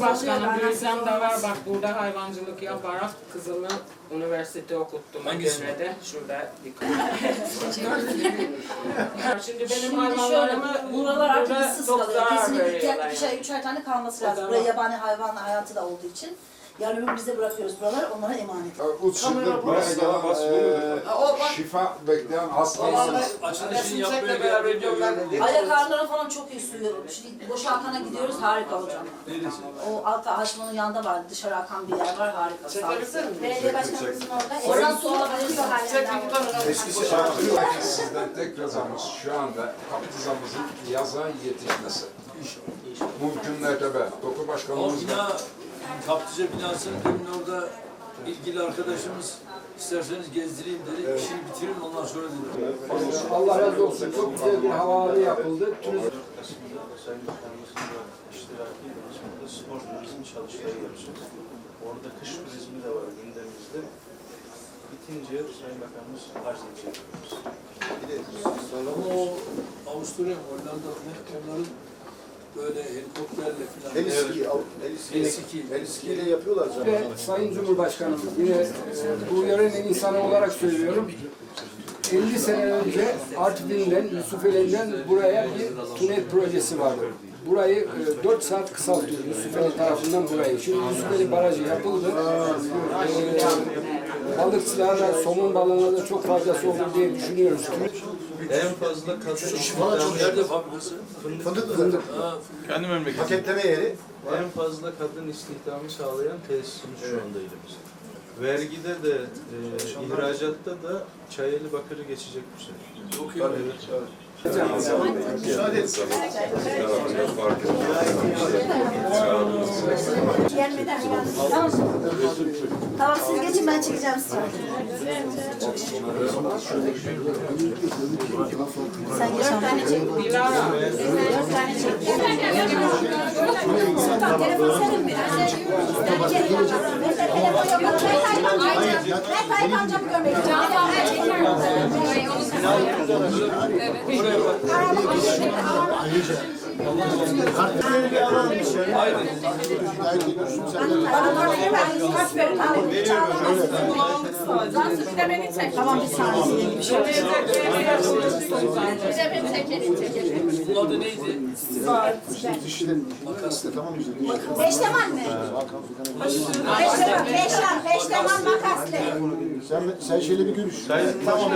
Cumhurbaşkanı ben Davar nasıl bak burada hayvancılık yaparak kızımı üniversite okuttum Hangisi? Edirne'de. Şurada dikkat. Şimdi benim hayvanlarımı buralar artık ıssız kalıyor. Kesinlikle veriyorlar. ikişer, üçer tane kalması lazım. Buraya yabani hayvan hayatı da olduğu için. Yani ömür bize bırakıyoruz buraları, onlara emanet. Uçsuzluk buraya bas, gelen şifa bekleyen hastalar. Açılışını yapmaya geldik. Ayak ağrıları falan çok iyi suyu. Şimdi Boşalkan'a gidiyoruz, harika hocam. Neresi? O altta Haşman'ın yanında var, dışarı akan bir yer var, harika. Çekebilir miyim? Belediye başkanımızın orada. Oradan su alabiliriz o halinden. Eskisi şartı sizden tek rızamız şu anda kapitizamızın yaza yetişmesi. Mümkün mertebe. Doku O başkanımız da bina, kaplıca binasının demin orada ilgili arkadaşımız isterseniz gezdireyim dedi. İşini bitirin ondan sonra dedi. Allah razı olsun. Çok güzel bir havaalanı yapıldı. Turizm kısmında Sayın Bakanımızın da iştirakiyle biz burada spor turizm çalıştayı yapacağız. Orada kış turizmi de var gündemimizde. Bitince Sayın Bakanımız arz edecek. Ama o Avusturya, Hollanda onların böyle helikopterle falan. El eski, el eski. el eskiyle yapıyorlar zaten. ve Sayın Cumhurbaşkanım yine e, bu yörenin insanı olarak söylüyorum. 50 sene önce Artvin'den, Yusufeli'nden buraya bir tünel projesi vardı. Burayı e, 4 saat kısaltıyor Yusufeli tarafından burayı. Şimdi Yusufeli Barajı yapıldı. E, balıkçılara, somun balığına da çok faydası olur diye düşünüyoruz. En fazla kadın istihdamı, Nerede fabrikası? Fındıklı Ha, paketleme yeri. en fazla kadın istihdamı sağlayan tesisimiz şu anda elimizde. Vergide de, e, ihracatta da Çayeli Bakır'ı geçecek bu sene. çok iyi. Evet. Gelmeden Tamam. Tamam siz geçin ben çekeceğim sizi. Sen geç tane çek. Dilara. Telefon senin mi? Telefon yok. Ben Tayyip amcamı görmek istiyorum. Tamam bir saniye. Bir şey Bunun adı neydi? Tamam güzel. Beşleman mı? Beşleman, beşleman, beşleman makaslı. Sen, sen şeyle bir görüş. Tamam.